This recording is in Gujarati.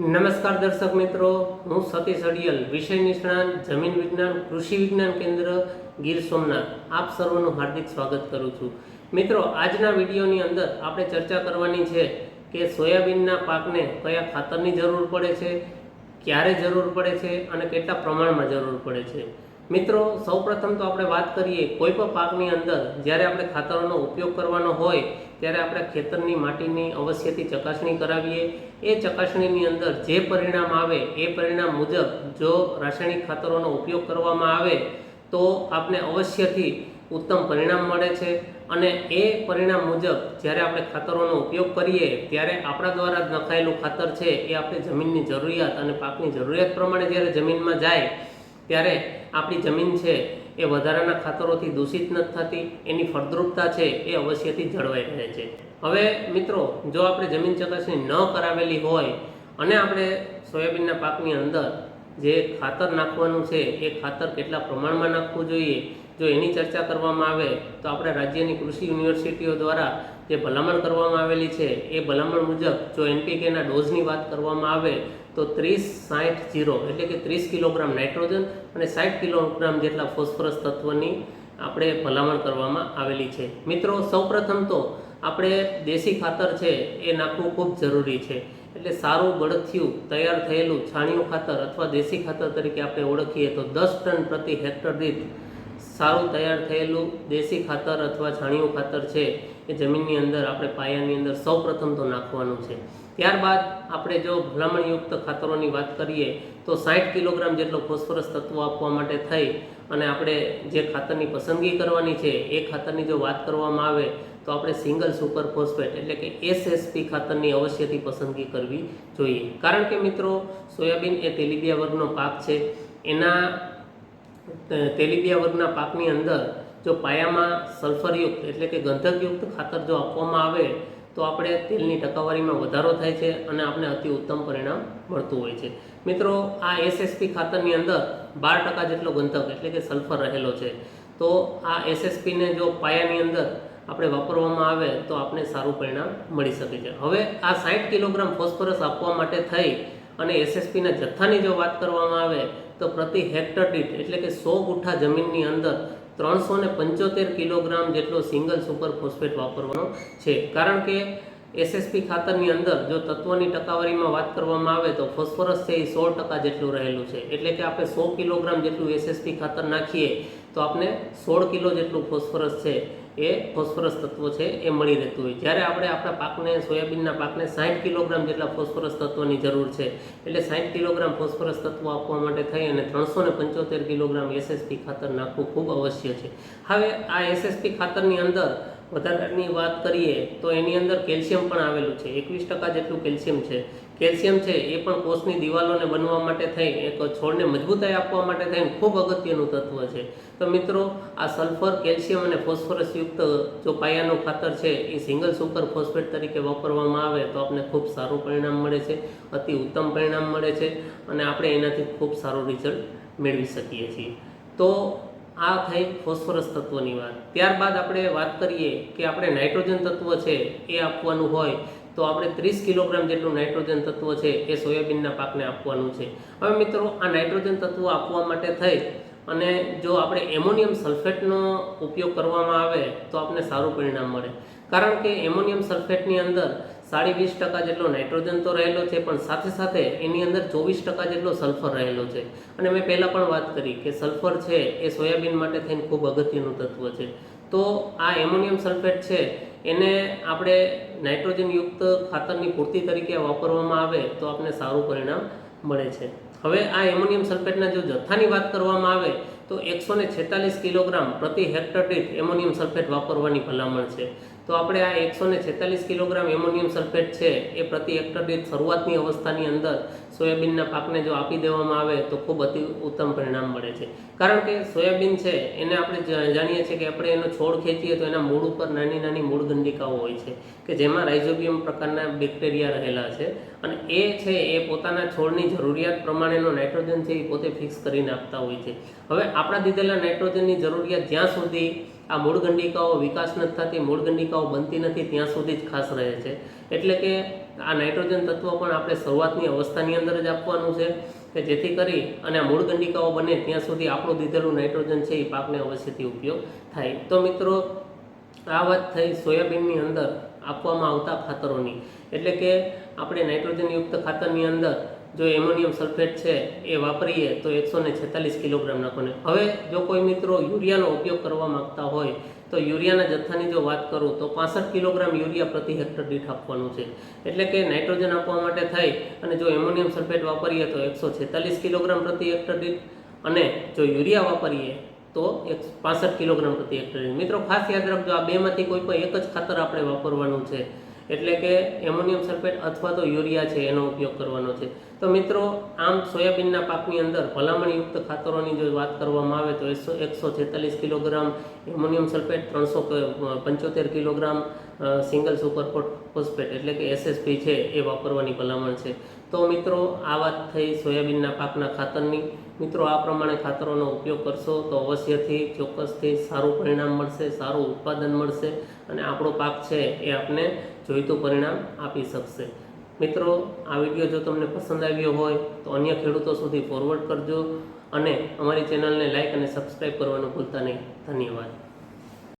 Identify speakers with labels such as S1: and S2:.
S1: નમસ્કાર દર્શક મિત્રો, હું સતીશ અડિયલ, વિષય નિષ્ણાંત, જમીન વિજ્ઞાન, કૃષિ વિજ્ઞાન કેન્દ્ર, ગીર સોમનાથ. આપ સર્વનું હાર્દિક સ્વાગત કરું છું. મિત્રો, આજના વિડીયોની અંદર આપણે ચર્ચા કરવાની છે કે સોયાબીનના પાકને કયા ખાતરની જરૂર પડે છે, ક્યારે જરૂર પડે છે અને કેટલા પ્રમાણમાં જરૂર પડે છે. મિત્રો, સૌપ્રથમ તો આપણે વાત કરીએ કોઈ પણ પાકની અંદર જ્યારે આપણે ખાતરોનો ઉપયોગ કરવાનો હોય ત્યારે આપણે ખેતરની માટીની અવશ્યથી ચકાસણી કરાવીએ. એ ચકાસણીની અંદર જે પરિણામ આવે, એ પરિણામ મુજબ જો રાસાયણિક ખાતરોનો ઉપયોગ કરવામાં આવે, તો આપને અવશ્યથી ઉત્તમ પરિણામ મળે છે. અને એ પરિણામ મુજબ જ્યારે આપણે ખાતરોનો ઉપયોગ કરીએ, ત્યારે આપણા દ્વારા જ નખાયેલું ખાતર છે એ આપણે જમીનની જરૂરિયાત અને પાકની જરૂરિયાત પ્રમાણે જ્યારે જમીનમાં જાય, ત્યારે આપણી જમીન છે એ વધારાના ખાતરોથી દૂષિત નથી થતી, એની ફળદ્રુપતા છે એ અવશ્યથી જળવાઈ રહે છે. હવે મિત્રો, જો આપણે જમીન ચકાસણી ન કરાવેલી હોય અને આપણે સોયાબીનના પાકની અંદર જે ખાતર નાખવાનું છે, એ ખાતર કેટલા પ્રમાણમાં નાખવું જોઈએ, જો એની ચર્ચા કરવામાં આવે, તો આપણે રાજ્યની કૃષિ યુનિવર્સિટીઓ દ્વારા જે ભલામણ કરવામાં આવેલી છે, એ ભલામણ મુજબ જો એનપીકેના ડોઝની વાત કરવામાં આવે તો ત્રીસ સાઠ જીરો, એટલે કે ત્રીસ કિલોગ્રામ નાઇટ્રોજન અને સાઠ કિલોગ્રામ જેટલા ફોસ્ફરસ તત્વની આપણે ભલામણ કરવામાં આવેલી છે. મિત્રો, સૌપ્રથમ તો આપણે દેશી ખાતર છે એ નાખવું ખૂબ જરૂરી છે. એટલે સારું બળથિયું તૈયાર થયેલું છાણિયું ખાતર અથવા દેશી ખાતર તરીકે આપણે ઓળખીએ તો દસ ટન પ્રતિ હેક્ટર દીઠ સારું તૈયાર થયેલું દેશી ખાતર અથવા છાણિયું ખાતર છે એ જમીનની અંદર, આપણે પાયાની અંદર સૌપ્રથમ તો નાખવાનું છે. ત્યારબાદ આપણે જો ભલામણયુક્ત ખાતરોની વાત કરીએ, તો સાઠ કિલોગ્રામ જેટલો ફોસ્ફરસ તત્વ આપવા માટે થઈ અને આપણે જે ખાતરની પસંદગી કરવાની છે, એ ખાતરની જો વાત કરવામાં આવે, તો આપણે સિંગલ સુપર ફોસ્ફેટ એટલે કે એસએસપી ખાતરની અવશ્યથી પસંદગી કરવી જોઈએ. કારણ કે મિત્રો, સોયાબીન એ તેલીબિયા વર્ગનો પાક છે. એના તેલીબિયા વર્ગના પાકની અંદર જો પાયામાં સલ્ફરયુક્ત એટલે કે ગંધકયુક્ત ખાતર જો આપવામાં આવે તો આપણે તેલની ટકાવારીમાં વધારો થાય છે અને આપણે અતિ ઉત્તમ પરિણામ મળતું હોય છે. મિત્રો, આ એસએસપી ખાતરની અંદર બાર ટકા જેટલો ગંધક એટલે કે સલ્ફર રહેલો છે. તો આ એસએસપીને જો પાયાની અંદર આપણે વાપરવામાં આવે તો આપણે સારું પરિણામ મળી શકે છે. હવે આ સાઠ કિલોગ્રામ ફોસ્ફરસ આપવા માટે થઈ અને એસએસપીના જથ્થાની જો વાત કરવામાં આવે તો પ્રતિ હેક્ટર દીઠ, એટલે કે સો ગુઠ્ઠા જમીનની અંદર ત્રણસો ને પંચોતેર કિલોગ્રામ જેટલો સિંગલ સુપર ફોસ્ફેટ વાપરવાનો છે. કારણ કે એસએસપી ખાતરની અંદર જો તત્વોની ટકાવારીમાં વાત કરવામાં આવે તો ફોસ્ફરસ છે એ સોળ ટકા જેટલું રહેલું છે. એટલે કે આપણે સો કિલોગ્રામ જેટલું એસએસપી ખાતર નાખીએ તો આપણે સોળ કિલો જેટલું ફોસ્ફરસ છે. એ ફોસ્ફરસ તત્વો છે, એ મળી રહેતું હોય. જ્યારે આપણે આપણા પાકને, સોયાબીનના પાકને સાઠ કિલોગ્રામ જેટલા ફોસ્ફરસ તત્વોની જરૂર છે, એટલે સાઠ કિલોગ્રામ ફોસ્ફરસ તત્વો આપવા માટે થઈ અને ત્રણસો પંચોતેર કિલોગ્રામ એસએસપી ખાતર નાખવું ખૂબ અવશ્ય છે. હવે આ એસએસપી ખાતરની અંદર વધારાની વાત કરીએ, તો એની અંદર કેલ્શિયમ પણ આવેલું છે. એકવીસ ટકા જેટલું કેલ્શિયમ છે. કેલ્શિયમ છે એ પણ કોષની દિવાલોને બનવા માટે થઈ, એક છોડને મજબૂતાઈ આપવા માટે થઈને ખૂબ અગત્યનું તત્વ છે. તો મિત્રો, આ સલ્ફર, કેલ્શિયમ અને ફોસ્ફરસયુક્ત જો પાયાનું ખાતર છે, એ સિંગલ સુપર ફોસ્ફેટ તરીકે વાપરવામાં આવે, તો આપણે ખૂબ સારું પરિણામ મળે છે, અતિ ઉત્તમ પરિણામ મળે છે, અને આપણે એનાથી ખૂબ સારું રિઝલ્ટ મેળવી શકીએ છીએ. તો આ થઈ ફોસ્ફરસ તત્વની વાત. ત્યારબાદ આપણે વાત કરીએ કે આપણે નાઇટ્રોજન તત્વ છે, એ આપવાનું હોય તો આપણે ત્રીસ કિલોગ્રામ જેટલું નાઇટ્રોજન તત્વ છે એ સોયાબીનના પાકને આપવાનું છે. હવે મિત્રો, આ નાઇટ્રોજન તત્વ આપવા માટે થઈ અને જો આપણે એમોનિયમ સલ્ફેટનો ઉપયોગ કરવામાં આવે તો આપણે સારું પરિણામ મળે. કારણ કે એમોનિયમ સલ્ફેટની અંદર સાડી વીસ ટકા જેટલો નાઇટ્રોજન તો રહેલો છે, પણ સાથે સાથે એની અંદર ચોવીસ ટકા જેટલો સલ્ફર રહેલો છે. અને મેં પહેલાં પણ વાત કરી કે સલ્ફર છે એ સોયાબીન માટે થઈને ખૂબ અગત્યનું તત્વ છે. તો આ એમોનિયમ સલ્ફેટ છે, એને આપણે નાઇટ્રોજનયુક્ત ખાતરની પૂર્તિ તરીકે વાપરવામાં આવે તો આપણે સારું પરિણામ મળે છે. હવે આ એમોનિયમ સલ્ફેટના જો જથ્થાની વાત કરવામાં આવે તો એકસો ને કિલોગ્રામ પ્રતિ હેક્ટર દીઠ એમોનિયમ સલ્ફેટ વાપરવાની ભલામણ છે. તો આપણે આ એકસો ને છેતાલીસ કિલોગ્રામ એમોનિયમ સલ્ફેટ છે એ પ્રતિ હેક્ટર દીઠ શરૂઆતની અવસ્થાની અંદર સોયાબીનના પાકને જો આપી દેવામાં આવે તો ખૂબ અતિ ઉત્તમ પરિણામ મળે છે. કારણ કે સોયાબીન છે એને આપણે જાણીએ છીએ કે આપણે એનો છોડ ખેંચીએ તો એના મૂળ ઉપર નાની નાની મૂળ ગંડિકાઓ હોય છે કે જેમાં રાઇઝોબિયમ પ્રકારના બેક્ટેરિયા રહેલા છે અને એ છે એ પોતાના છોડની જરૂરિયાત પ્રમાણેનો નાઇટ્રોજન છે એ પોતે ફિક્સ કરીને આપતા હોય છે. હવે આપણા દીધેલા નાઇટ્રોજનની જરૂરિયાત જ્યાં સુધી આ મૂળ ગંડિકાઓ વિકાસ નથી થતી મૂળ ગંડિકાઓ બનતી નથી, ત્યાં સુધી જ ખાસ રહે છે. એટલે કે આ નાઇટ્રોજન તત્વ પણ આપણે શરૂઆતની અવસ્થાની અંદર જ આપવાનું છે કે જેથી કરી અને આ મૂળ બને ત્યાં સુધી આપણું દીધેલું નાઇટ્રોજન છે એ પાકને અવશ્યથી ઉપયોગ થાય. તો મિત્રો, આ વાત થઈ સોયાબીનની અંદર આપવામાં આવતા ખાતરોની. એટલે કે આપણે નાઇટ્રોજનયુક્ત ખાતરની અંદર જો એમોનિયમ સલ્ફેટ છે એ વાપરીએ તો એકસો ને છેતાલીસ કિલોગ્રામ નાખોને. હવે જો કોઈ મિત્રો યુરિયાનો ઉપયોગ કરવા માંગતા હોય તો યુરિયાના જથ્થાની જો વાત કરું તો પાસઠ કિલોગ્રામ યુરિયા પ્રતિ હેક્ટર દીઠ આપવાનું છે. એટલે કે નાઇટ્રોજન આપવા માટે થઈ અને જો એમોનિયમ સલ્ફેટ વાપરીએ તો એકસો છેતાલીસ કિલોગ્રામ પ્રતિ હેક્ટર દીઠ અને જો યુરિયા વાપરીએ તો એક પાસઠ કિલોગ્રામ પ્રતિ હેક્ટર. મિત્રો, ખાસ યાદ રાખજો, આ બેમાંથી કોઈ પણ એક જ ખાતર આપણે વાપરવાનું છે. એટલે કે એમોનિયમ સલ્ફેટ અથવા તો યુરિયા છે, એનો ઉપયોગ કરવાનો છે. તો મિત્રો, આમ સોયાબીનના પાકની અંદર ભલામણયુક્ત ખાતરોની જો વાત કરવામાં આવે તો એકસો એકસો છેતાલીસ કિલોગ્રામ એમોનિયમ સલ્ફેટ, ત્રણસો પંચોતેર કિલોગ્રામ સિંગલ સુપર ફોસ્ફેટ એટલે કે એસએસપી છે એ વાપરવાની ભલામણ છે. તો મિત્રો, આ વાત થઈ સોયાબીનના પાકના ખાતરની. મિત્રો, આ પ્રમાણે ખાતરોનો ઉપયોગ કરશો તો અવશ્યથી ચોક્કસથી સારું પરિણામ મળશે, સારું ઉત્પાદન મળશે અને આપણો પાક છે એ આપને જોઈતું પરિણામ આપી શકશે. મિત્રો, આ વીડિયો જો તમને પસંદ આવ્યો હોય, તો અન્ય ખેડૂતો સુધી ફોરવર્ડ કરજો અને અમારી ચેનલને લાઇક અને સબસ્ક્રાઈબ કરવાનું ભૂલતા નહીં. ધન્યવાદ.